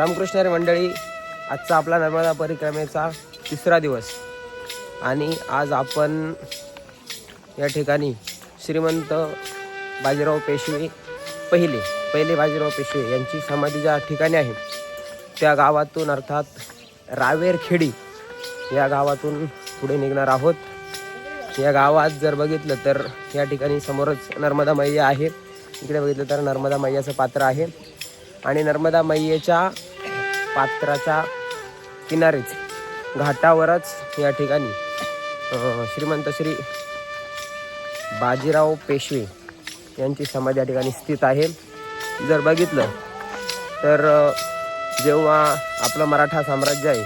रामकृष्ण मंडळी आजचा आपला नर्मदा परिक्रमेचा तिसरा दिवस. आणि आज आपण या ठिकाणी श्रीमंत बाजीराव पेशवे पहिले पहिले बाजीराव पेशवे यांची समाधी ज्या ठिकाणी आहे त्या गावातून अर्थात रावेरखेडी या गावातून पुढे निघणार आहोत. या गावात जर बघितलं तर या ठिकाणी समोरच नर्मदा मैया आहे. इकडे बघितलं तर नर्मदा मैयाचं पात्र आहे. आणि नर्मदा मैयेच्या पात्राच्या किनारीच घाटावरच या ठिकाणी श्रीमंत श्री बाजीराव पेशवे यांची समाधी या ठिकाणी स्थित आहे. जर बघितलं तर जेव्हा आपलं मराठा साम्राज्य आहे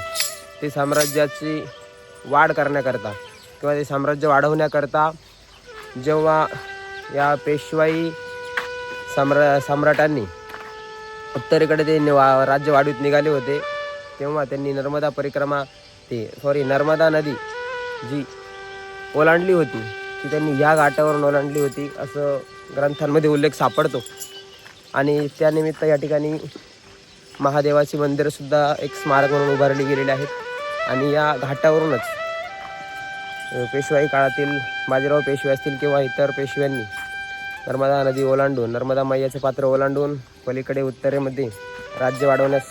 ते साम्राज्याची वाढ करण्याकरता किंवा ते साम्राज्य वाढवण्याकरता जेव्हा या पेशवाई सम्रा सम्राटांनी उत्तरेकडे ते राज्य वाढीत निघाले होते. तेव्हा त्यांनी नर्मदा परिक्रमा ते सॉरी नर्मदा नदी जी ओलांडली होती ती त्यांनी या घाटावरून ओलांडली होती असं ग्रंथांमध्ये उल्लेख सापडतो. आणि त्यानिमित्त या ठिकाणी महादेवाची मंदिरंसुद्धा एक स्मारक म्हणून उभारली गेलेली आहेत. आणि या घाटावरूनच पेशवाई काळातील बाजीराव पेशवे असतील किंवा इतर पेशव्यांनी नर्मदा नदी ओलांडून नर्मदा मैयाचं पात्र ओलांडून पलीकडे उत्तरेमध्ये राज्य वाढवण्यास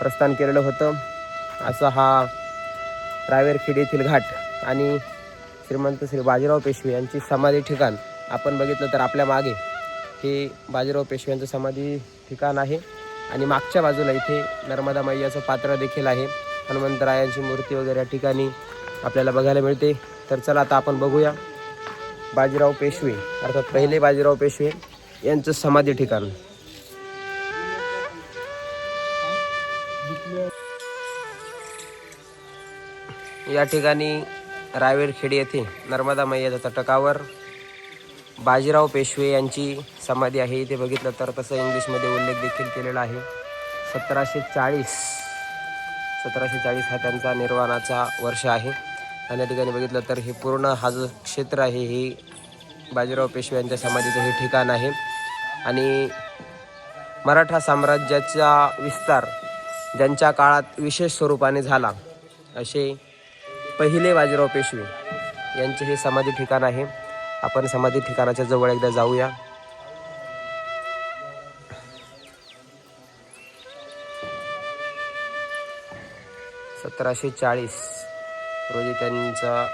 प्रस्थान केलेलं होतं. असा हा रावेरखेड येथील घाट आणि श्रीमंत श्री बाजीराव पेशवे यांची समाधी ठिकाण आपण बघितलं तर आपल्या मागे हे बाजीराव पेशवे यांचं समाधी ठिकाण आहे. आणि मागच्या बाजूला इथे नर्मदा मैयाचं पात्र देखील आहे. हनुमंतरायांची मूर्ती वगैरे या ठिकाणी आपल्याला बघायला मिळते. तर चला आता आपण बघूया. बाजीराव पेशवे अर्थात पहिले बाजीराव पेशवे यांचं समाधी ठिकाण. या ठिकाणी रावेरखेडी येथे नर्मदा मैयाच्या तटकावर बाजीराव पेशवे यांची समाधी आहे. इथे बघितलं तर तसं इंग्लिशमध्ये उल्लेख देखील केलेला आहे. सतराशे चाळीस सतराशे चाळीस हा त्यांचा निर्वाणाचा वर्ष आहे. आणि या ठिकाणी बघितलं तर हे पूर्ण हा जो क्षेत्र आहे हे बाजीराव पेशवे यांच्या समाधीचं हे ठिकाण आहे. आणि मराठा साम्राज्याचा विस्तार ज्यांच्या काळात विशेष स्वरूपाने झाला असे पहिले बाजीराव पेशवे यांचे हे समाधी ठिकाण आहे. आपण समाधी ठिकाणाच्या जवळ एकदा जाऊया. सतराशे चाळीस. रोजी त्यांचा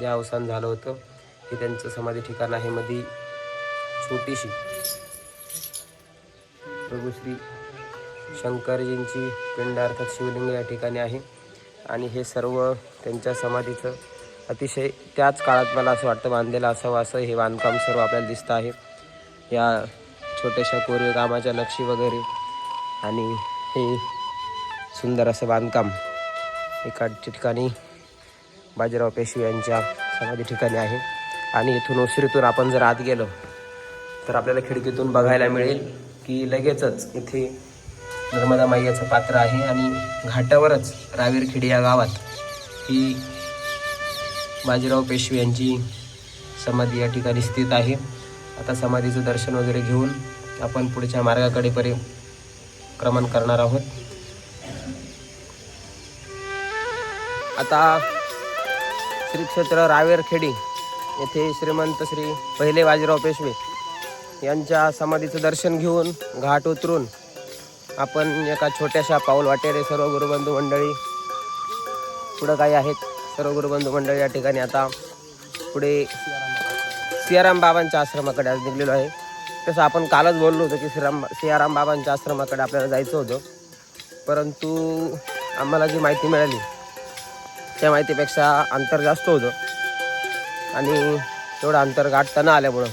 जे अवसान झालं होतं हे त्यांचं समाधी ठिकाण आहे मध्ये छोटीशी. प्रभू श्री शंकरजींची पिंड अर्थात शिवलिंग या ठिकाणी आहे. आणि हे सर्व त्यांच्या समाधीचं अतिशय त्याच काळात मला असं वाटतं बांधलेलं असावं असं हे बांधकाम सर्व आपल्याला दिसतं आहे. या छोट्याशा कोरीव कामाच्या नक्षी वगैरे आणि हे सुंदर असं बांधकाम एका ठिकाणी बाजीराव पेशवे यांच्या समाधी ठिकाणी आहे. आणि इथून ओसरीतून आपण जर आत गेलो तर आपल्याला खिडकीतून बघायला मिळेल की लगेचच इथे नर्मदा मैयाचं पात्र आहे आणि घाटावरच रावीरखेडी या गावात ही बाजीराव पेशवे यांची समाधी या ठिकाणी स्थित आहे. आता समाधीचं दर्शन वगैरे घेऊन आपण पुढच्या मार्गाकडे परिक्रमण करणार आहोत. आता श्री क्षेत्र रावेरखेडी येथे श्रीमंत श्री पहिले बाजीराव पेशवे यांच्या समाधीचं दर्शन घेऊन घाट उतरून आपण एका छोट्याशा पाऊल वाटेरे सर्व गुरुबंधू मंडळी पुढं काही आहेत सर्व गुरुबंधू मंडळी या ठिकाणी आता पुढे सियाराम बाबांच्या आश्रमाकडे आज निघलेलो आहे. तसं आपण कालच बोललो होतो की श्रीराम सियाराम बाबांच्या आश्रमाकडे आपल्याला जायचं होतं. परंतु आम्हाला जी माहिती मिळाली त्या माहितीपेक्षा अंतर जास्त होतं. आणि तेवढं अंतर गाठता न आल्यामुळं.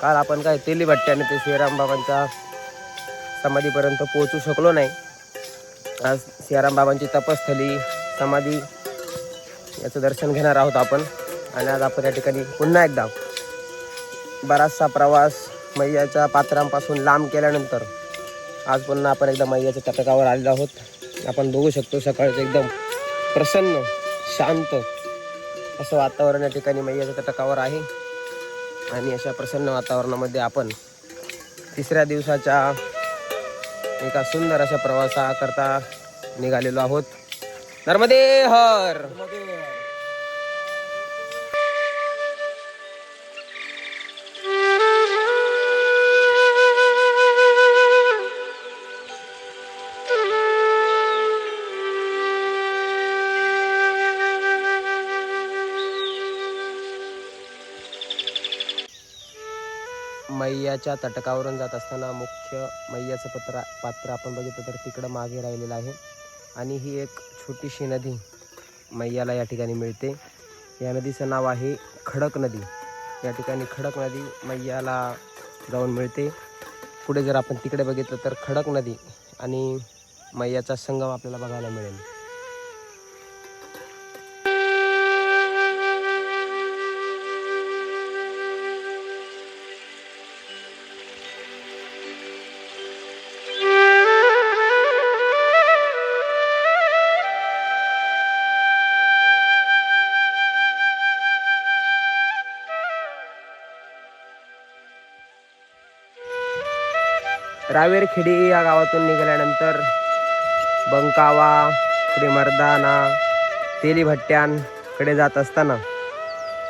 काल आपण काय तेली भट्ट्याने ते सियाराम बाबांच्या समाधीपर्यंत पोहोचू शकलो नाही. आज सियाराम बाबांची तपस्थली समाधी याचं दर्शन घेणार आहोत आपण. आणि आज आपण या ठिकाणी पुन्हा एकदा बराचसा प्रवास मैयाच्या पात्रांपासून लांब केल्यानंतर आज पुन्हा आपण एकदा मैयाच्या तटकावर आलेलो आहोत. आपण बघू शकतो सकाळचं एकदम प्रसन्न शांत असं वातावरण या ठिकाणी मैयाच्या तटकावर आहे. आणि अशा प्रसन्न वातावरणामध्ये आपण तिसऱ्या दिवसाच्या एका सुंदर अशा प्रवासाकरता निघालेलो आहोत. नर्मदे हर! मैयाच्या तटकावरून जात असताना मुख्य मैयाचं पत्र पात्र आपण बघितलं तर तिकडं मागे राहिलेलं आहे. आणि ही एक छोटीशी नदी मैयाला या ठिकाणी मिळते. या नदीचं नाव आहे खडक नदी. या ठिकाणी खडक नदी मैयाला जाऊन मिळते. पुढे जर आपण तिकडे बघितलं तर खडक नदी आणि मैयाचा संगम आपल्याला बघायला मिळेल. रावेरखेडी या गावातून निघाल्यानंतर बंकावा पुढे मर्दाना तेलीभट्ट्यांकडे जात असताना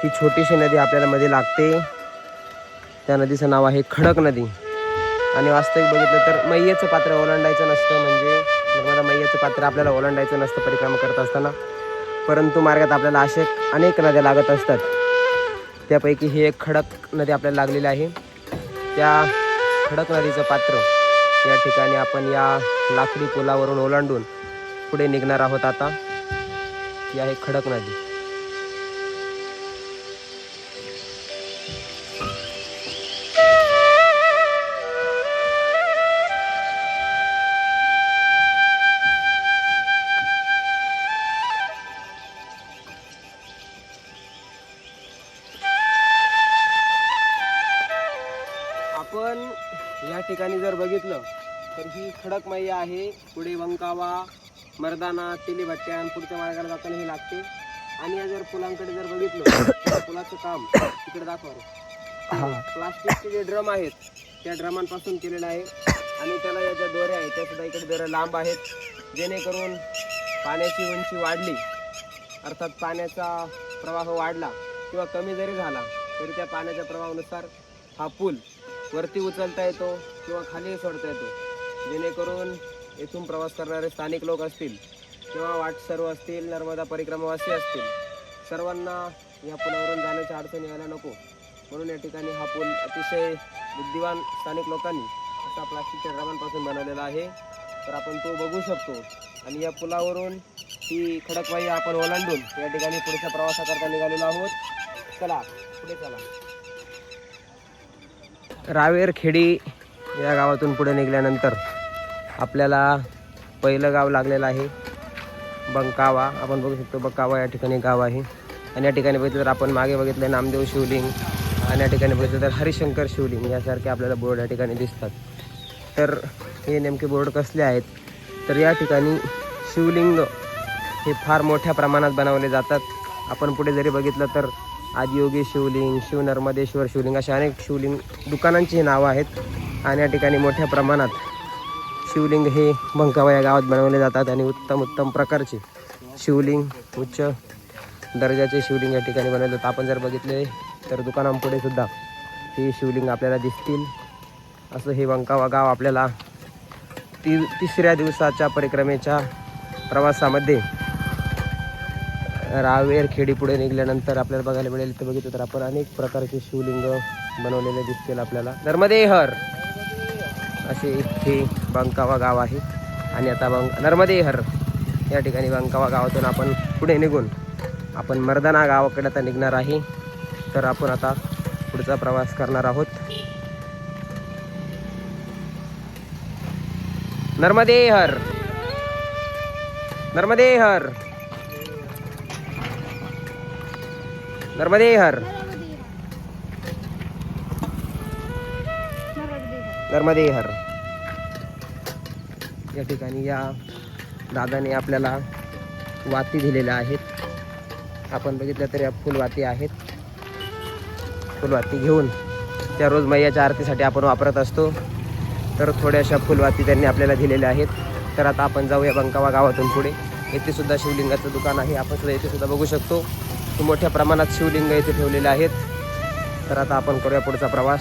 ही छोटीशी नदी आपल्याला मध्ये लागते. त्या नदीचं नाव आहे खडक नदी. आणि वास्तविक बघितलं तर मैयेचं पात्र ओलांडायचं नसतं म्हणजे नर्मदा मैयेचं पात्र आपल्याला ओलांडायचं नसतं परिक्रमा करत असताना. परंतु मार्गात आपल्याला असे अनेक नद्या लागत असतात. त्यापैकी ही एक खडक नदी आपल्याला लागलेली आहे. त्या खडक नदीचं पात्र या ठिकाणी आपण या लाकडी पुलावरून ओलांडून पुढे निघणार आहोत आता. ही आहे खडक नदी. तर ही खडक मैया आहे. पुढे वंकावा मर्दाना तेलीभट्ट्यान पुढच्या मार्गाला जाताना ही लागते. आणि या जर पुलांकडे जर बघितलं तर पुलाचं काम तिकडे दाखवा. प्लास्टिकचे जे ड्रम आहेत त्या ड्रमांपासून केलेलं आहे. आणि त्याला या ज्या दोऱ्या आहेत त्या सुद्धा इकडे दोऱ्या लांब आहेत. जेणेकरून पाण्याची उंची वाढली अर्थात पाण्याचा प्रवाह वाढला किंवा कमी जरी झाला तरी त्या पाण्याच्या प्रवाहानुसार हा पूल वरती उचलता येतो किंवा खाली सोडता येतो. जेणेकरून येथून प्रवास करणारे स्थानिक लोक असतील किंवा वाट सर्व असतील नर्मदा परिक्रमावासी असतील सर्वांना या पुलावरून जाण्याच्या अडचण यायला नको. म्हणून या ठिकाणी हा पूल अतिशय बुद्धिवान स्थानिक लोकांनी असा प्लास्टिकच्या ड्रमांपासून बनवलेला आहे. तर आपण तो बघू शकतो. आणि या पुलावरून ही खडकवाई आपण ओलांडून या ठिकाणी पुढच्या प्रवासाकरता निघालेलो आहोत. चला पुढे चला. रावेरखेडी या गावातून पुढे निघाल्यानंतर आपल्याला पहिलं गाव लागलेलं आहे बंकावा. आपण बघू शकतो बंकावा या ठिकाणी गाव आहे. आणि या ठिकाणी बघितलं तर आपण मागे बघितलं नामदेव शिवलिंग आणि या ठिकाणी बघितलं तर हरिशंकर शिवलिंग यासारखे आपल्याला बोर्ड या ठिकाणी दिसतात. तर हे नेमके बोर्ड कसले आहेत? तर या ठिकाणी शिवलिंग हे फार मोठ्या प्रमाणात बनवले जातात. आपण पुढे जरी बघितलं तर आदियोगी शिवलिंग शिवनर्मदेश्वर शिवलिंग अशा अनेक शिवलिंग दुकानांची नावं आहेत. आणि या ठिकाणी मोठ्या प्रमाणात शिवलिंग हे बंकावा या गावात बनवले जातात आणि उत्तम उत्तम प्रकारचे शिवलिंग उच्च दर्जाचे शिवलिंग या ठिकाणी बनवले जातात. आपण जर बघितले तर दुकानांपुढे सुद्धा हे शिवलिंग आपल्याला दिसतील. असं हे वंकावा गाव आपल्याला ती तिसऱ्या दिवसाच्या परिक्रमेच्या प्रवासामध्ये रावेर खेडी पुढे निघाल्यानंतर आपल्याला बघायला मिळेल. इथं बघितलं तर आपण अनेक प्रकारचे शिवलिंग बनवलेले दिसतील आपल्याला. नर्मदे हर असे हे बांकावा गाव आहे. आणि आता बंग नर्मदेहर या ठिकाणी बंकावा गावातून आपण पुढे निघून आपण मर्दाना गावाकडे आता निघणार आहे. तर आपण आता पुढचा प्रवास करणार आहोत. नर्मदेहर नर्मदेहर नर्मदे हर हर या ठिकाणी या दादाने आपल्याला वाती दिलेल्या आहेत. आपण बघितलं तर या फुलवाती आहेत. फुलवाती घेऊन त्या रोज मैयाच्या आरतीसाठी आपण वापरत असतो. तर थोड्याशा फुलवाती त्यांनी आपल्याला दिलेल्या आहेत. तर आता आपण जाऊया बंकावा गावातून पुढे. येथे सुद्धा शिवलिंगाचं दुकान आहे. आपण सुद्धा येथे सुद्धा बघू शकतो. मोठ्या प्रमाणात शिवलिंग येथे ठेवलेले आहेत. तर आता आपण करूया पुढचा प्रवास.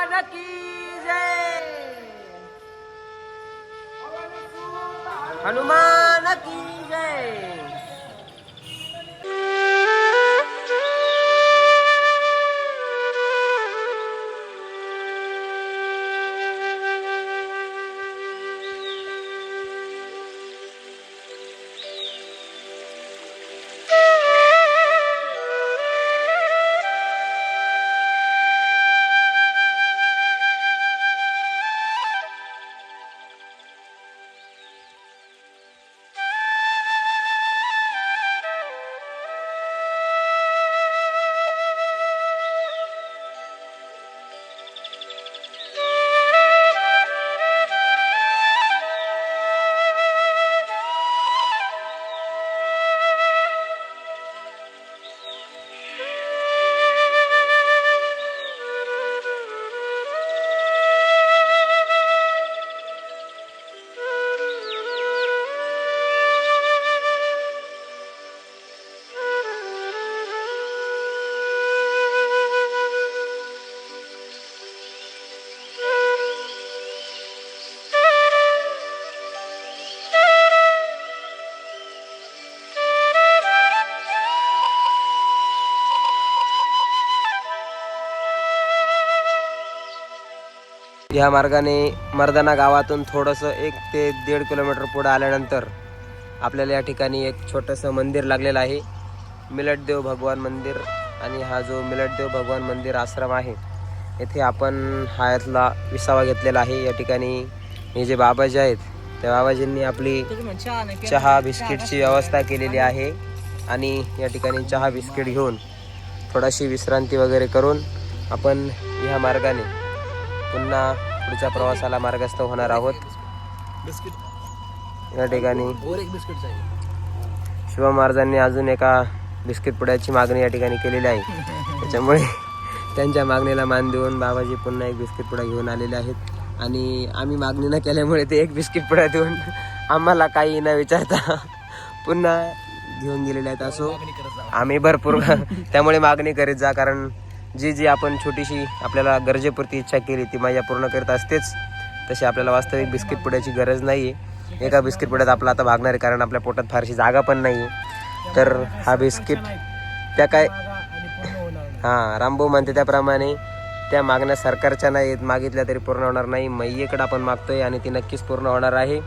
हनुमान की जय। या मार्गाने मर्दाना गावातून थोडंसं एक ते दीड किलोमीटर पुढं आल्यानंतर आपल्याला या ठिकाणी एक छोटंसं मंदिर लागलेलं आहे. मिलटदेव भगवान मंदिर आणि हा जो मिलटदेव भगवान मंदिर आश्रम आहे येथे आपण हा यातला विसावा घेतलेला आहे. या ठिकाणी हे जे बाबाजी आहेत त्या बाबाजींनी आपली चहा बिस्किटची व्यवस्था केलेली आहे आणि या ठिकाणी चहा बिस्किट घेऊन थोडाशी विश्रांती वगैरे करून आपण ह्या मार्गाने पुन्हा पुढच्या प्रवासाला मार्गस्थ होणार आहोत. या ठिकाणी शिवा महाराजांनी अजून एका बिस्किट पुड्याची मागणी या ठिकाणी केलेली आहे. त्याच्यामुळे त्यांच्या मागणीला मान देऊन बाबाजी पुन्हा एक बिस्किट पुडा घेऊन आलेले आहेत. आणि आम्ही मागणी न केल्यामुळे ते एक बिस्किट पुडा देऊन आम्हाला काही न विचारता पुन्हा घेऊन गेलेले आहेत. असो आम्ही भरपूर त्यामुळे मागणी करीत जा कारण जी जी आपण छोटीशी आपल्याला गरजेपुरती इच्छा केली ती माझ्या पूर्ण करत असतेच. तशी आपल्याला वास्तविक बिस्किट पुड्याची गरज नाही आहे एका बिस्किट पुड्यात आपला आता भागणार आहे कारण आपल्या पोटात फारशी जागा पण नाही आहे तर हा बिस्किट त्या काय हां रामभाऊ म्हणते त्याप्रमाणे त्या मागण्या सरकारच्या नाहीत मागितल्या तरी पूर्ण होणार नाही. मैयेकडं आपण मागतोय आणि ती नक्कीच पूर्ण होणार आहे.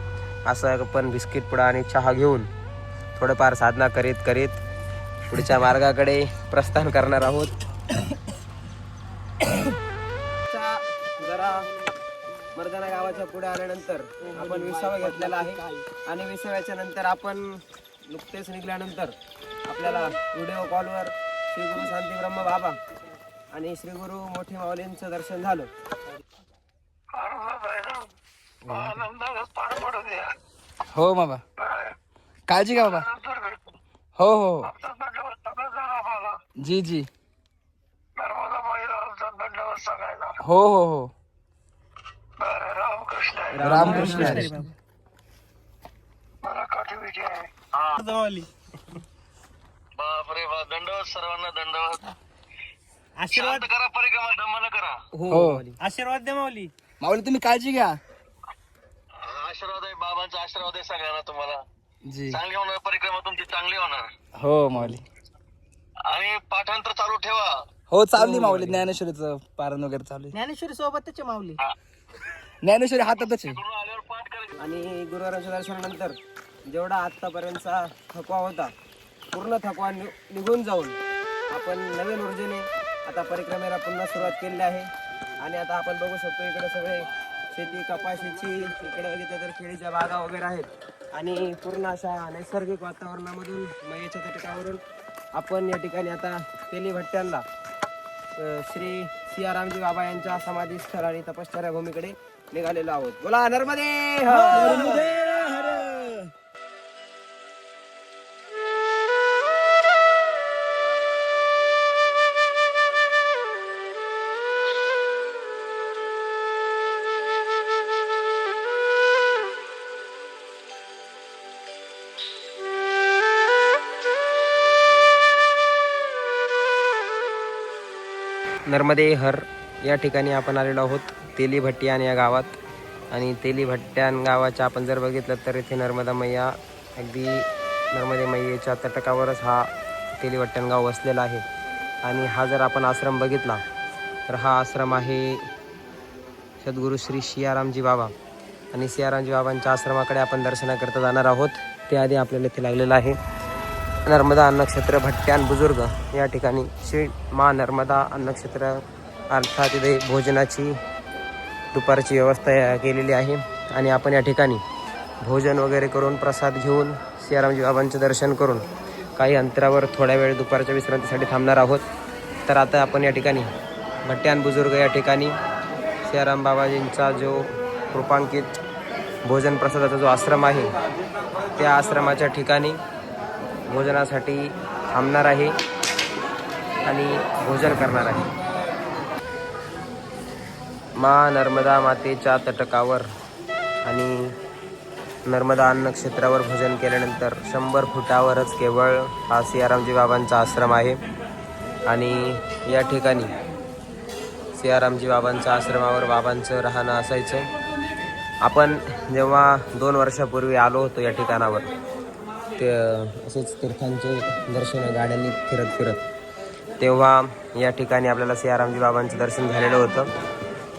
असं आपण बिस्किट पुडा आणि चहा घेऊन थोडंफार साधना करीत करीत पुढच्या मार्गाकडे प्रस्थान करणार आहोत. जरा मर्दाना गावाच्या पुढे आल्यानंतर आपण विसावा घेतलेला आहे. आणि विसाव्याच्या नंतर आपण नुकतेच निघाल्यानंतर आपल्याला व्हिडिओ कॉलवर श्री गुरु शांती ब्रह्म बाबा आणि श्री गुरु मोठी माऊलींचं दर्शन झालं. हो बाबा. काळजी घ्या बाबा. हो हो हो. जी जी. हो हो हो. रामकृष्ण हरी. बापरे बा दंडवत सर्वांना दंडवत. आशीर्वाद. शांत करा परिक्रमा दमानं करा. हो. आशीर्वाद द्या माऊली. माऊली तुम्ही काळजी घ्या. आशीर्वाद आहे बाबांचा आशीर्वाद आहे सगळ्यांना तुम्हाला. जी. चांगली होणार परिक्रमा तुमची चांगली होणार. हो माऊली. आणि पाठांतर चालू ठेवा. हो चालली माऊली ज्ञानेश्वरीचं पारण वगैरे चालू आहे. ज्ञानेश्वरी सोबत त्याचे माऊली. ज्ञानेश्वरी हातातच आहे. पूर्ण आल्यावर पाठ करायचं आणि गुरुवाराच्या दर्शनानंतर जेवढा आत्तापर्यंतचा थकवा होता पूर्ण थकवा नि- निघून जाऊन आपण नवीन ऊर्जेने आता परिक्रमेला पुन्हा सुरुवात केलेली आहे. आणि आता आपण बघू शकतो इकडे सगळे शेती कपाशीची इकडे बघितलं तर केळीच्या बागा वगैरे आहेत. आणि पूर्ण अशा नैसर्गिक वातावरणामधून मयेच्या तटकावरून आपण या ठिकाणी आता तेली भट्ट्यांना. श्री सियारामजी बाबा यांच्या समाधी स्थळ आणि तपश्चर्या भूमीकडे निघालेलो आहोत. बोला नर्मदे! हो, नर्मदे हर या ठिकाणी आपण आलेलो आहोत. तेली या गावात. आणि तेलीभट्ट्यान गावाच्या आपण जर बघितलं तर इथे नर्मदा मैया अगदी नर्मदे मैयेच्या तटकावरच हा तेलीभट्ट्यान गाव वसलेला आहे. आणि हा जर आपण आश्रम बघितला तर हा आश्रम आहे सद्गुरू श्री सियारामजी बाबा. आणि सियारामजी बाबांच्या आश्रमाकडे आपण दर्शनाकरता जाणार आहोत. त्याआधी आपल्याला इथे लागलेलं आहे. नर्मदा अन्नक्षेत्र भट्ट्यान बुजुर्ग. या ठिकाणी श्री मा नर्मदा अन्नक्षेत्र अर्थात इथे भोजनाची दुपारची व्यवस्था या- केलेली आहे. आणि आपण या ठिकाणी भोजन वगैरे करून प्रसाद घेऊन सियारामजी बाबांचे दर्शन करून काही अंतरावर थोड्या वेळ दुपारच्या विश्रांतीसाठी थांबणार आहोत. तर आता आपण या ठिकाणी भट्ट्यान बुजुर्ग या ठिकाणी सियाराम बाबाजींचा जो कृपांकित भोजन प्रसादाचा जो आश्रम आहे त्या आश्रमाच्या ठिकाणी भोजनासाठी थांबणार आहे आणि भोजन करणार आहे. मा नर्मदा मातेच्या तटकावर आणि नर्मदा अन्न क्षेत्रावर भोजन केल्यानंतर शंभर फुटावरच केवळ हा सियारामजी बाबांचा आश्रम आहे. आणि या ठिकाणी सियारामजी बाबांच्या आश्रमावर बाबांचं राहणं असायचं. आपण जेव्हा दोन वर्षापूर्वी आलो होतो या ठिकाणावर ते असेच तीर्थांचे दर्शन गाड्यांनी फिरत फिरत. तेव्हा या ठिकाणी आपल्याला सियारामजी बाबांचं दर्शन झालेलं होतं.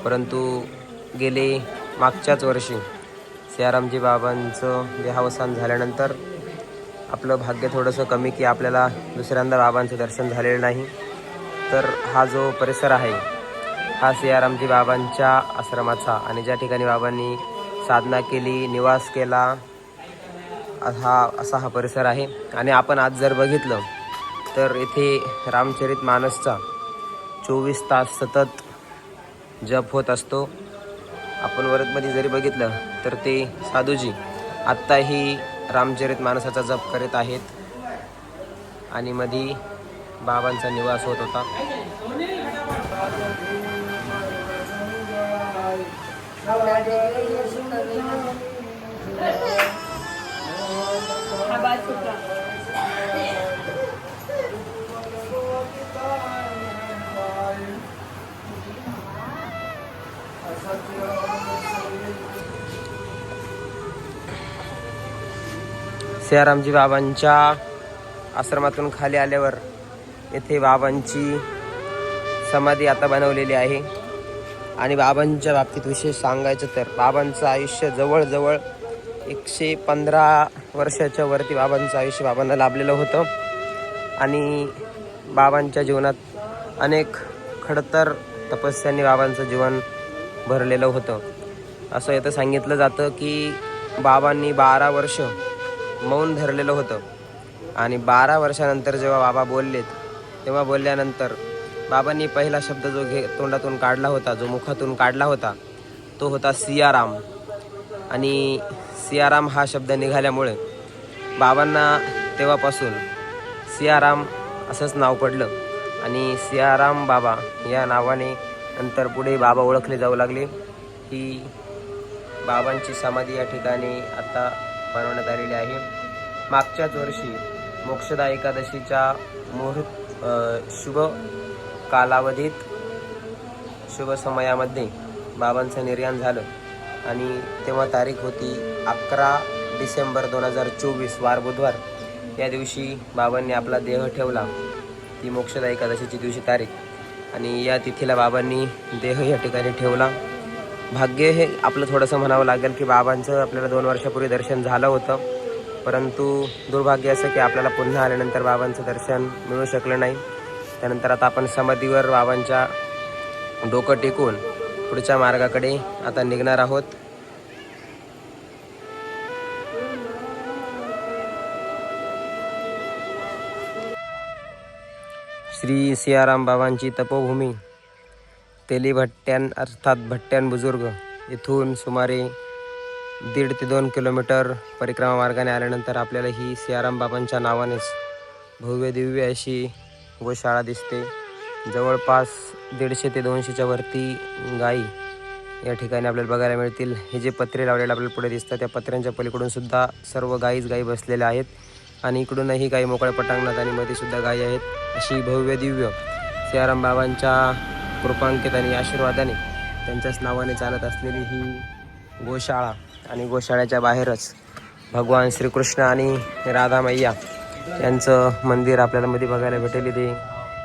परंतु गेले मागच्याच वर्षी सियारामजी बाबांचं देहावसान झाल्यानंतर आपलं भाग्य थोडंसं कमी की आपल्याला दुसऱ्यांदा बाबांचं दर्शन झालेलं नाही. तर हा जो परिसर आहे हा सियारामजी बाबांच्या आश्रमाचा आणि ज्या ठिकाणी बाबांनी साधना केली निवास केला हा असा हा परिसर आहे. आणि आपण आज जर बघितलं तर इथे रामचरित मानसचा चोवीस तास सतत जप होत असतो. आपण वरदमध्ये जरी बघितलं तर ते साधूजी आत्ताही रामचरित मानसाचा जप करीत आहेत. आणि मधी बाबांचा निवास होत होता. सियारामजी बाबांच्या आश्रमातून खाली आल्यावर येथे बाबांची समाधी आता बनवलेली आहे. आणि बाबांच्या बाबतीत विशेष सांगायचं तर बाबांचं आयुष्य जवळजवळ एकशे पंधरा वर्षाच्या वरती बाबांचं आयुष्य बाबांना लाभलेलं होतं. आणि बाबांच्या जीवनात अनेक खडतर तपस्यांनी बाबांचं जीवन भरलेलं होतं. असं इथं सांगितलं जातं की बाबांनी बारा वर्ष मौन धरलेलं होतं. आणि बारा वर्षानंतर जेव्हा बाबा बोललेत तेव्हा बोलल्यानंतर बाबांनी पहिला शब्द जो घे तोंडातून काढला होता जो मुखातून काढला होता तो होता सियाराम. आणि सियाराम हा शब्द निघाल्यामुळे बाबांना तेव्हापासून सियाराम असंच नाव पडलं. आणि सियाराम बाबा या नावाने नंतर पुढे बाबा ओळखले जाऊ लागले. ही बाबांची समाधी या ठिकाणी आता बनवण्यात आलेली आहे. मागच्याच वर्षी मोक्षदा एकादशीच्या मुहूर्त शुभ कालावधीत शुभ समयामध्ये बाबांचं निर्याण झालं. आणि तेव्हा तारीख होती अकरा डिसेंबर दोन हजार चोवीस वार बुधवार. या दिवशी बाबांनी आपला देह ठेवला. ती मोक्षदा एकादशीची दिवशी तारीख. आणि या तिथीला बाबांनी देह या ठिकाणी ठेवला. भाग्य हे आपलं थोडंसं म्हणावं लागेल की बाबांचं आपल्याला दोन वर्षापूर्वी दर्शन झालं होतं. परंतु दुर्भाग्य असं की आपल्याला पुन्हा आल्यानंतर बाबांचं दर्शन मिळू शकलं नाही. त्यानंतर आता आपण समाधीवर बाबांच्या डोकं टेकून पुढच्या मार्गाकडे आता निघणार आहोत. श्री सियाराम बाबांची तपोभूमी तेलीभट्ट्यान अर्थात भट्ट्यान बुजुर्ग इथून सुमारे दीड ते दोन किलोमीटर परिक्रमा मार्गाने आल्यानंतर आपल्याला ही सियाराम बाबांच्या नावानेच भव्य दिव्य अशी गोशाळा दिसते. जवळपास दीडशे ते दोनशेच्या वरती गायी या ठिकाणी आपल्याला बघायला मिळतील. हे जे पत्रे लावलेले आपल्याला पुढे दिसतात त्या पत्र्यांच्या पलीकडून सुद्धा सर्व गाईच गाई बसलेल्या आहेत. आणि इकडूनही गाई मोकळ्या पटांगणात आणि मध्ये सुद्धा गायी आहेत. अशी भव्य दिव्य सियाराम बाबांच्या कृपांकित आणि आशीर्वादाने त्यांच्याच नावाने चालत असलेली ही गोशाळा आणि गोशाळ्याच्या बाहेरच भगवान श्रीकृष्ण आणि राधा मैया यांचं मंदिर आपल्याला मध्ये बघायला भेटेल इथे.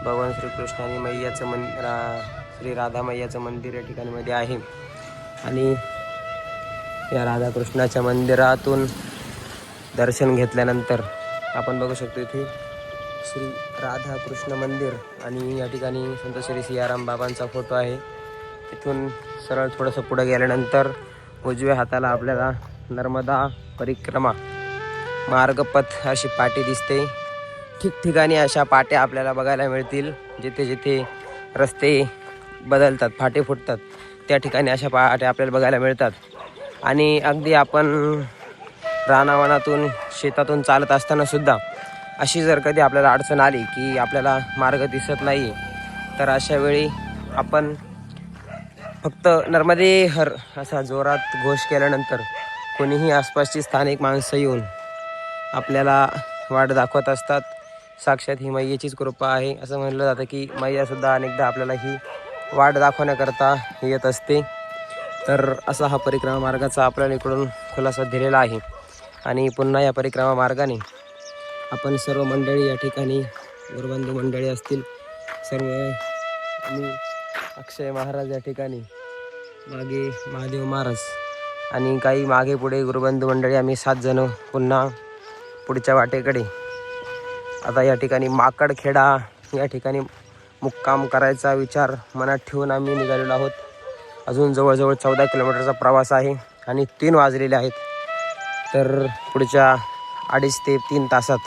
भगवान श्रीकृष्ण आणि मैयाचं मन रा श्री राधा मैयाचं मंदिर या ठिकाणीमध्ये आहे. आणि या राधाकृष्णाच्या मंदिरातून दर्शन घेतल्यानंतर आपण बघू शकतो इथे श्री राधा कृष्ण मंदिर आणि या ठिकाणी संत श्री सियाराम बाबांचा फोटो आहे. तिथून सरळ थोडंसं पुढं गेल्यानंतर उजव्या हाताला आपल्याला नर्मदा परिक्रमा मार्गपथ अशी पाटी दिसते. ठिकठिकाणी अशा पाट्या आपल्याला बघायला मिळतील जिथे जिथे रस्ते बदलतात फाटे फुटतात त्या ठिकाणी अशा पाट्या आपल्याला बघायला मिळतात. आणि अगदी आपण रानावनातून शेतातून चालत असतानासुद्धा अशी जर कधी आपल्याला अडचण आली की आपल्याला मार्ग दिसत नाही तर अशा वेळी आपण फक्त नर्मदे हर असा जोरात घोष केल्यानंतर कोणीही आसपासची स्थानिक माणसं येऊन आपल्याला वाट दाखवत असतात. साक्षात ही मैयाचीच कृपा आहे. असं म्हणलं जातं की मैयासुद्धा अनेकदा आपल्याला ही वाट दाखवण्याकरता येत असते. तर असा हा परिक्रमा मार्गाचा आपल्याला इकडून खुलासा दिलेला आहे. आणि पुन्हा या परिक्रमा मार्गाने आपण सर्व मंडळी या ठिकाणी गुरुबंधू मंडळी असतील सर्व आणि अक्षय महाराज या ठिकाणी मागे महादेव महाराज आणि काही मागे पुढे गुरुबंधू मंडळी आम्ही सात जण पुन्हा पुढच्या वाटेकडे आता या ठिकाणी माकडखेडा या ठिकाणी मुक्काम करायचा विचार मनात ठेवून आम्ही निघालेलो आहोत. अजून जवळजवळ चौदा किलोमीटरचा प्रवास आहे आणि तीन वाजलेले आहेत. तर पुढच्या अडीच ते तीन तासात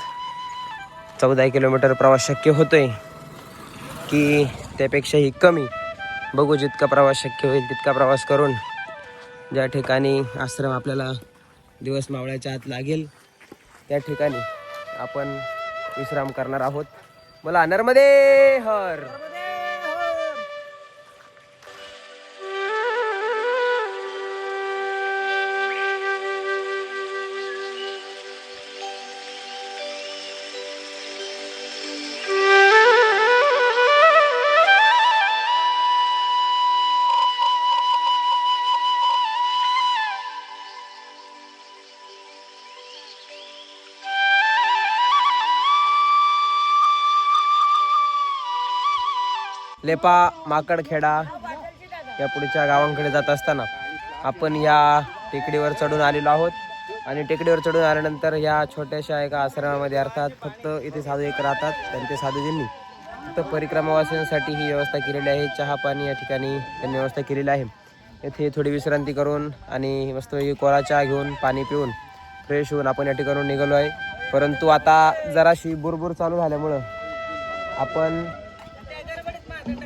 चौदा किलोमीटर प्रवास शक्य होतो आहे की त्यापेक्षाही कमी? बघू जितका प्रवास शक्य होईल तितका प्रवास करून ज्या ठिकाणी आश्रम आपल्याला दिवस मावळ्याच्या आत लागेल त्या ठिकाणी आपण विश्राम करणार आहोत. मला अनरमध्ये हर. लेपा माकडखेडा या पुढच्या गावांकडे जात असताना आपण या टेकडीवर चढून आलेलो आहोत. आणि टेकडीवर चढून आल्यानंतर या छोट्याशा एका आश्रमामध्ये अर्थात फक्त इथे साधू एक राहतात त्यांचे साधूजींनी फक्त परिक्रमावासियांसाठी ही व्यवस्था केलेली आहे. चहा पाणी या ठिकाणी त्यांनी व्यवस्था केलेली आहे. येथे थोडी विश्रांती करून आणि मस्त कोरा चहा घेऊन पाणी पिऊन फ्रेश होऊन आपण या ठिकाणून निघालो आहे. परंतु आता जराशी बुरबुर चालू झाल्यामुळं आपण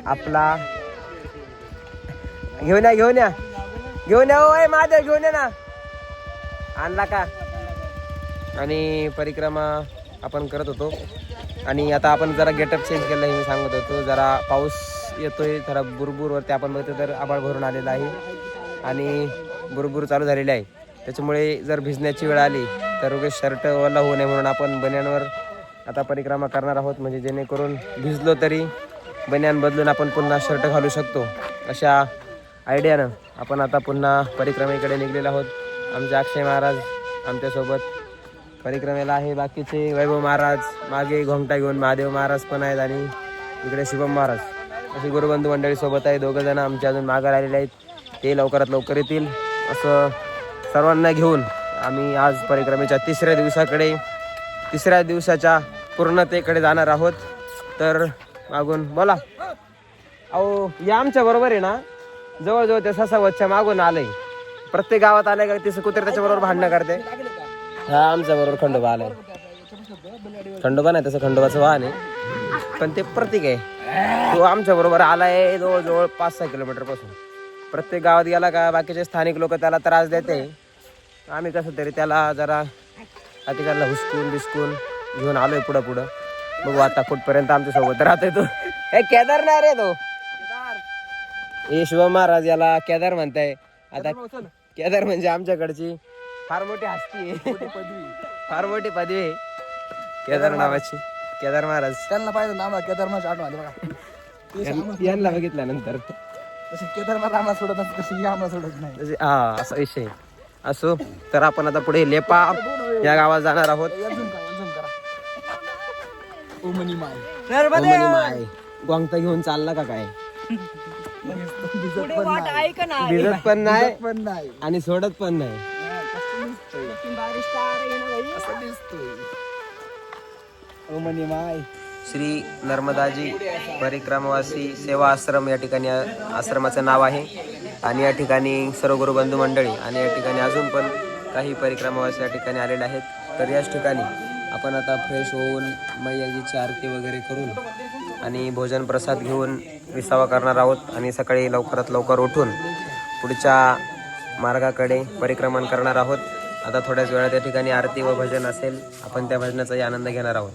आपला. घेऊन या घेऊन या. घेऊन या हो, ओय महादेव घेऊन या ना. आणला का? आणि परिक्रमा आपण करत होतो. आणि आता आपण जरा गेटअप चेंज केलं हे मी सांगत होतो. जरा पाऊस येतोय जरा बुरबुरवरती आपण बघतो तर आबाळ भरून आलेला आहे. आणि बुरबुर चालू झालेली आहे. त्याच्यामुळे जर भिजण्याची वेळ आली तर उगे शर्ट ओला होऊ नये म्हणून आपण बन्यांवर आता परिक्रमा करणार आहोत. म्हणजे जेणेकरून भिजलो तरी बन्यान बदलून आपण पुन्हा शर्ट घालू शकतो. अशा आयडियानं आपण आता पुन्हा परिक्रमेकडे निघलेलो आहोत. आमचे अक्षय महाराज आमच्यासोबत परिक्रमेला आहे. बाकीचे वैभव महाराज मागे घोंगटा घेऊन महादेव महाराज पण आहेत आणि इकडे शुभम महाराज. अशी गुरुबंधू मंडळीसोबत आहे. दोघं जण आमच्या अजून मागे राहिलेले आहेत. ते लवकरात लवकर येतील. असं सर्वांना घेऊन आम्ही आज परिक्रमेच्या तिसऱ्या दिवसाकडे तिसऱ्या दिवसाच्या पूर्णतेकडे जाणार आहोत. तर मागून. बोला. अहो या आमच्या बरोबर आहे ना जवळजवळ ते ससावतच्या मागून आलंय. प्रत्येक गावात आलंय का तिचं कुत्रे त्याच्याबरोबर भांडणं करते? हा आमच्या बरोबर खंडोबा आलाय. खंडोबा नाही तसं खंडोबाचं वाहन आहे. पण ते प्रतीक आहे. तो आमच्या बरोबर आलाय जवळजवळ पाच सहा किलोमीटरपासून. प्रत्येक गावात गेला का बाकीचे स्थानिक लोक त्याला त्रास देते. आम्ही कसं तरी त्याला जरा बाकीच्याला हुसकून बिस्कून घेऊन आलोय पुढं पुढं बघू आता कुठपर्यंत आमच्यासोबत राहतोय तो. हे केदार नाही रे तो. हे शिव महाराज याला केदार म्हणताय. आता केदार म्हणजे आमच्याकडची फार मोठी हस्ती आहे. फार मोठी पदवी आहे. केदार नावाची. केदार महाराज. त्यांना पाहिजे ना आम्हाला केदारनाथ आठवण आली बघा. यांना बघितल्यानंतर. तसे केदारनाथ आम्हाला सोडत नाही तशी आम्हाला सोडत नाही. तसे- हा असा विषय. असो तर आपण आता पुढे लेपा या गावात जाणार आहोत. ओमनी माय. ओमनी माय. ग्वांगता घेऊन चालला का काय? भिजत पण नाही. भिजत पण नाही पण नाही. आणि सोडत पण नाही. असं दिसतोय. ओमनी माय. श्री नर्मदाजी परिक्रमावासी सेवा आश्रम या ठिकाणी आ- आश्रमाचं नाव आहे. आणि या ठिकाणी सर्व गुरुबंधू मंडळी आणि या ठिकाणी अजून पण काही परिक्रमावासी या ठिकाणी आलेले आहेत. तर याच ठिकाणी आपण आता फ्रेश होऊन मैयाजीची आरती वगैरे करून आणि भोजन प्रसाद घेऊन विसावा करणार आहोत. आणि सकाळी लवकरात लवकर उठून पुढच्या मार्गाकडे परिक्रमण करणार आहोत. आता थोड्याच वेळा त्या ठिकाणी आरती व भजन असेल. आपण त्या भजनाचाही आनंद घेणार आहोत.